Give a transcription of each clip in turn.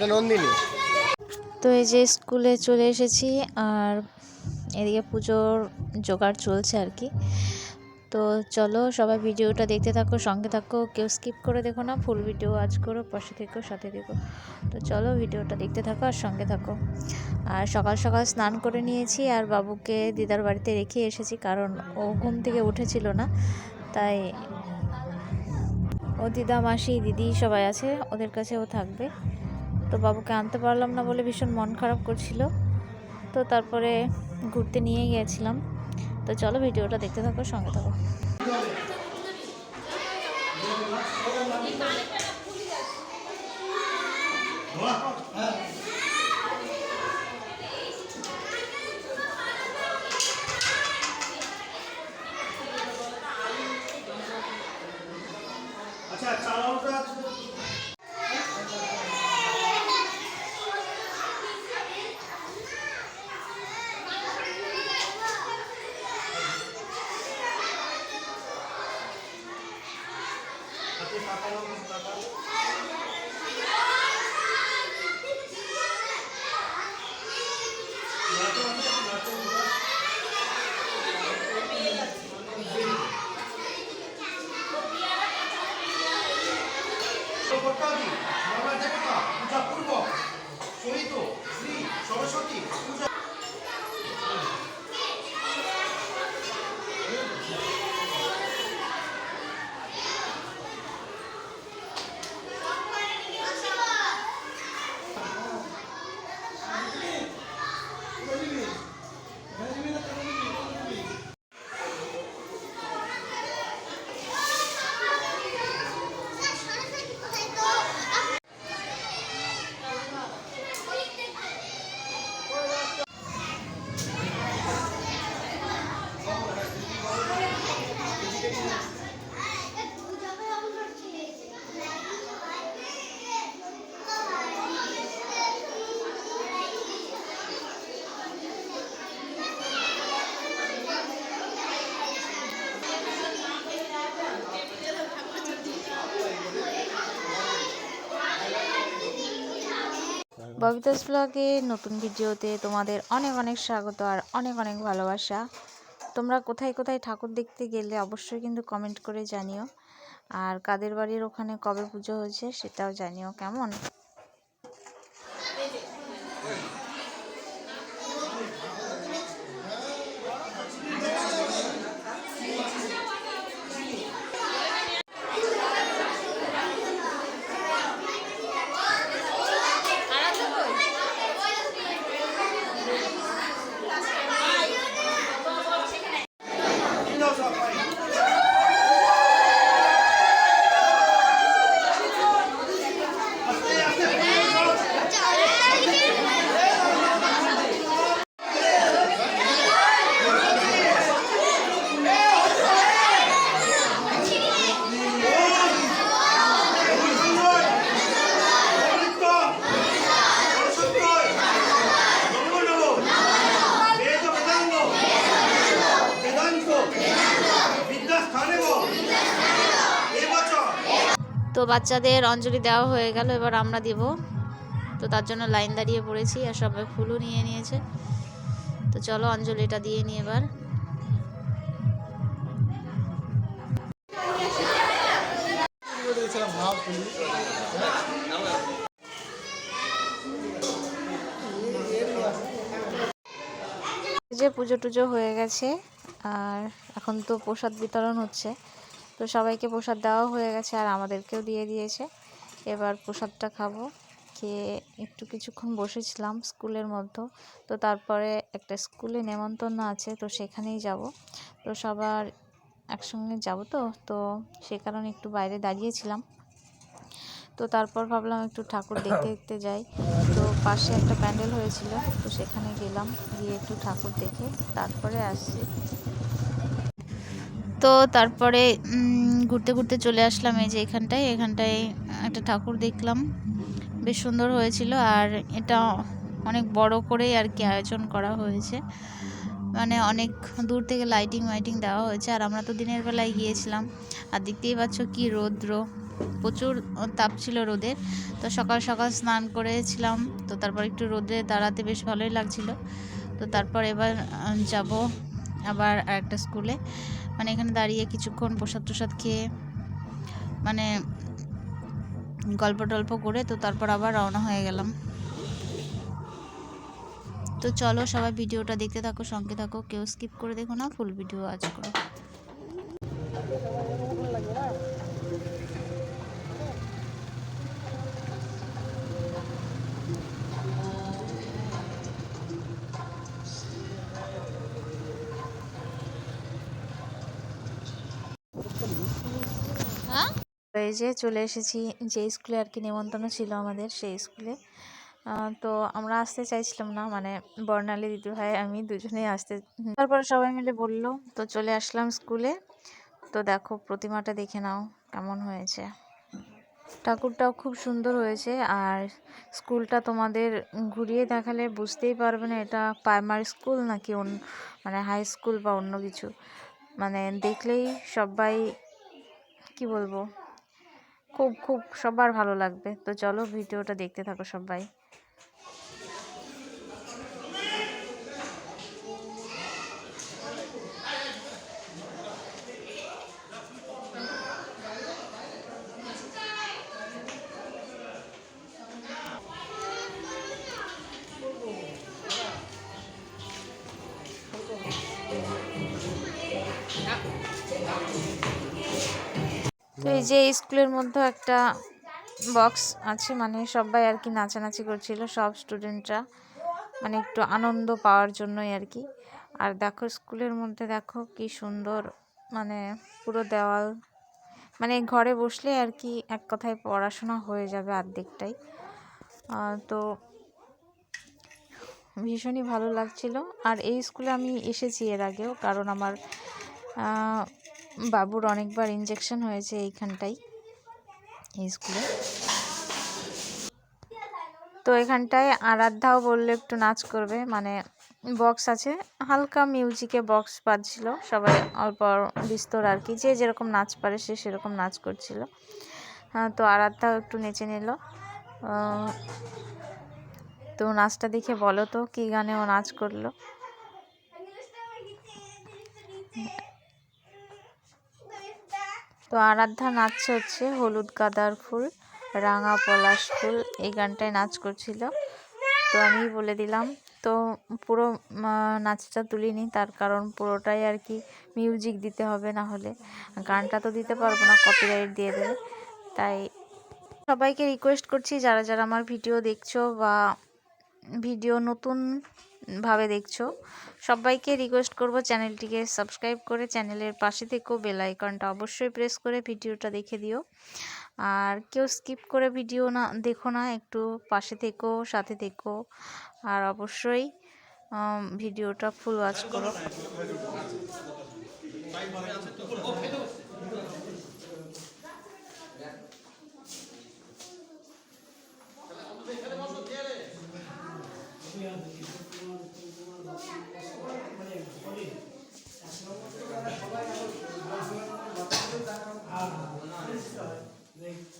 এটা নন্দিনী। তো এই যে স্কুলে চলে এসেছি আর এদিকে পুজোর জোগাড় চলছে আর কি। তো চলো সবাই ভিডিওটা দেখতে থাকো, সঙ্গে থাকো, কেউ স্কিপ করে দেখো না, ফুল ভিডিও আজ করো, পাশে থেকো, সাথে থেকো। তো চলো ভিডিওটা দেখতে থাকো আর সঙ্গে থাকো। আর সকাল সকাল স্নান করে নিয়েছি আর বাবুকে দিদার বাড়িতে রেখে এসেছি, কারণ ও ঘুম থেকে উঠেছিল না, তাই ও দিদা, মাসি, দিদি সবাই আছে, ওদের কাছে ও থাকবে। তো বাবুকে আনতে পারলাম না বলে ভীষণ মন খারাপ করছিল। তো তারপরে ঘুরতে নিয়ে গিয়েছিলাম। তো চলো ভিডিওটা দেখতে থাকো, সঙ্গে থাকো। আচ্ছা সহিত শ্রী সরস্বতী পূজা। ববিতাস ব্লগে নতুন ভিডিওতে তোমাদের অনেক অনেক স্বাগত আর অনেক অনেক ভালোবাসা। তোমরা কোথায় কোথায় ঠাকুর দেখতে গেলে অবশ্যই কিন্তু কমেন্ট করে জানিও। আর কাদের বাড়ির ওখানে কবে পুজো হয়েছে সেটাও জানিও, কেমন দাও সব পাই তো বাচ্চাদের অঞ্জলি দেওয়া হয়ে গেল, এবার আমরা দিব। তো তার জন্য লাইন দাঁড়িয়ে পড়েছি আর সবাই ফুলও নিয়ে নিয়েছে। তো চলো অঞ্জলিটা দিয়ে নিই এবার। যে পুজো টুজো হয়ে গেছে, আর এখন তো প্রসাদ বিতরণ হচ্ছে। তো সবাইকে প্রসাদ দেওয়া হয়ে গেছে আর আমাদেরকেও দিয়ে দিয়েছে। এবার প্রসাদটা খাব। খেয়ে একটু কিছুক্ষণ বসেছিলাম স্কুলের মধ্যে। তো তারপরে একটা স্কুলে নেমন্তন্ন আছে, তো সেখানেই যাব। তো সবার একসঙ্গে যাব তো তো সে কারণে একটু বাইরে দাঁড়িয়েছিলাম। তো তারপর ভাবলাম একটু ঠাকুর দেখতে দেখতে যাই। তো পাশে একটা প্যান্ডেল হয়েছিল, তো সেখানে গেলাম, গিয়ে একটু ঠাকুর দেখে তারপরে আসছি। তো তারপরে ঘুরতে ঘুরতে চলে আসলাম এই যে এখানটায়। এখানটায় একটা ঠাকুর দেখলাম। বেশ সুন্দর হয়েছিল আর এটা অনেক বড় করেই আর কি আয়োজন করা হয়েছে। মানে অনেক দূর থেকে লাইটিং মাইটিং দেওয়া হয়েছে। আর আমরা তো দিনের বেলায় গিয়েছিলাম। আর দেখতেই পাচ্ছ কি রৌদ্র। প্রচুর তাপ ছিল রোদের। তো সকাল সকাল স্নান করেছিলাম। তো তারপর একটু রোদে দাঁড়াতে বেশ ভালোই লাগছিল। তো তারপর এবার যাব আবার একটা স্কুলে মানে এখানে দাঁড়িয়ে কিছুক্ষণ প্রসাদ টসাদ খেয়ে মানে গল্প টল্প করে তো তারপর আবার রওনা হয়ে গেলাম। তো চলো সবাই ভিডিওটা দেখতে থাকো, সঙ্গে থাকো, কেউ স্কিপ করে দেখো না, ফুল ভিডিও আজ করো তো এই চলে এসেছি। যে স্কুলে আর কি নেমন্তন্ন ছিল আমাদের, সেই স্কুলে। তো আমরা আসতে চাইছিলাম না মানে বর্ণালী দিদি ভাই, আমি দুজনেই আসতে। তারপরে সবাই মিলে বলল, তো চলে আসলাম স্কুলে। তো দেখো, প্রতিমাটা দেখে নাও, কেমন হয়েছে। ঠাকুরটাও খুব সুন্দর হয়েছে, আর স্কুলটা তোমাদের ঘুরিয়ে দেখালে বুঝতেই পারবে না, এটা প্রাইমারি স্কুল নাকি অন্য মানে হাই স্কুল বা অন্য কিছু। মানে দেখলেই সবাই, কি বলব? খুব খুব সবার ভালো লাগবে। তো চলো ভিডিওটা দেখতে থাকো সবাই। তো এই যে স্কুলের মধ্যে একটা বক্স আছে মানে সবাই আর কি নাচানাচি করছিল, সব স্টুডেন্টরা মানে একটু আনন্দ পাওয়ার জন্যই আর কি। আর দেখো স্কুলের মধ্যে দেখো কি সুন্দর মানে পুরো দেওয়াল। মানে ঘরে বসলে আর কি এক কথায় পড়াশোনা হয়ে যাবে অর্ধেকটাই তো ভীষণই ভালো লাগছিল। আর এই স্কুলে আমি এসেছি এর আগেও, কারণ আমার বাবুর অনেকবার ইঞ্জেকশন হয়েছে এইখানটাই এই স্কুলে। তো এখানটায় আরাধ্যাও বলল একটু নাচ করবে মানে বক্স আছে হালকা মিউজিকে বক্স বাজছিল সবাই অল্প বিস্তর আর কি যে যেরকম নাচ পারে সে সেরকম নাচ করছিল। আহ, তো আরাধ্যাও একটু নেচে নিল। তো নাচটা দেখে বলো তো কী গানে ও নাচ করল? তো আরাধ্যা নাচ হচ্ছে হলুদ গাঁদার ফুল, রাঙা পলাশ ফুল, এই গানটায় নাচ করছিল। তো আমি বলে দিলাম, তো পুরো নাচটা তুলিনি, তার কারণ পুরোটাই আর কি মিউজিক দিতে হবে না হলে গানটা তো দিতে পারব না কপিরাইট দিয়ে দেবে। তাই সবাইকে রিকোয়েস্ট করছি, যারা যারা আমার ভিডিও দেখছ বা ভিডিও নতুন ভাবে দেখছ। সবাইকে রিকোয়েস্ট করব চ্যানেলটিকে সাবস্ক্রাইব করে চ্যানেলের পাশে থেকেও বেল আইকনটা অবশ্যই প্রেস করে ভিডিওটা দেখে দিও। আর কেউ স্কিপ করে ভিডিও না, দেখো না, একটু পাশে থেকো, সাথে থেকো। আর অবশ্যই ভিডিওটা ফুল ওয়াচ করো।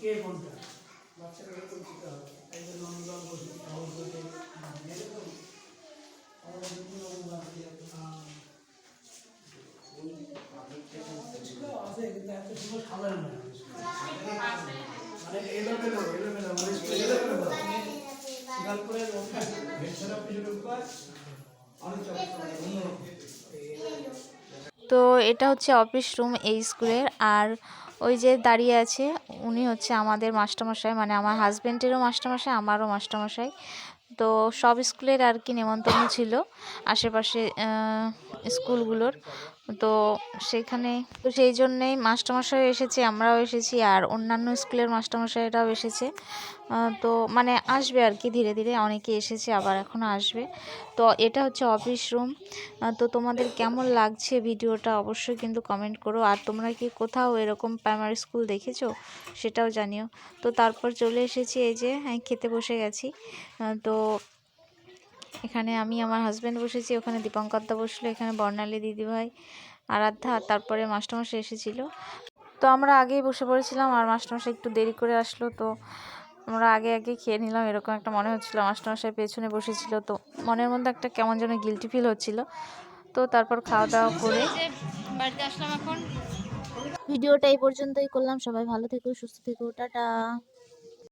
কে কোনটা বাচ্চাটাকে হবে এই যে নন্দন বসে সহজ বসে এরকম আছে কিন্তু এত সুন্দর মানে তো এটা হচ্ছে অফিস রুম এই স্কুলের। আর ওই যে দাঁড়িয়ে আছে, উনি হচ্ছে আমাদের মাস্টারমশাই মানে আমার হাজব্যান্ডেরও মাস্টারমশাই, আমারও মাস্টারমশাই। তো সব স্কুলের আর কি নেমন্তন্ন ছিল আশেপাশে স্কুলগুলোর। তো সেখানে তো সেই জন্যেই মাস্টারমশাইও এসেছে আমরাও এসেছি আর অন্যান্য স্কুলের মাস্টারমশাইরাও এসেছে। তো মানে আসবে আর কি ধীরে ধীরে অনেকে এসেছে আবার এখনও আসবে। তো এটা হচ্ছে অফিস রুম। তো তোমাদের কেমন লাগছে ভিডিওটা অবশ্যই কিন্তু কমেন্ট করো। আর তোমরা কি কোথাও এরকম প্রাইমারি স্কুল দেখেছ? সেটাও জানিও। তো তারপর চলে এসেছি এই যে হ্যাঁ, খেতে বসে গেছি। তো এখানে আমি আমার হাজব্যান্ড বসেছি ওখানে দীপঙ্করদা বসল এখানে বর্ণালী দিদিভাই আরাধ্যা তারপরে মাস্টারমশাই এসেছিল। তো আমরা আগেই বসে পড়েছিলাম আর মাস্টারমশাই একটু দেরি করে আসলো তো আমরা আগে আগে খেয়ে নিলাম এরকম একটা মনে হচ্ছিল মাস্টারমশাই পেছনে বসেছিল তো মনের মধ্যে একটা কেমন যেন গিলটি ফিল হচ্ছিল। তো তারপর খাওয়া দাওয়া করে বাড়িতে আসলাম এখন। ভিডিওটা এই পর্যন্তই করলাম সবাই ভালো থেকো সুস্থ থেকো টাটা।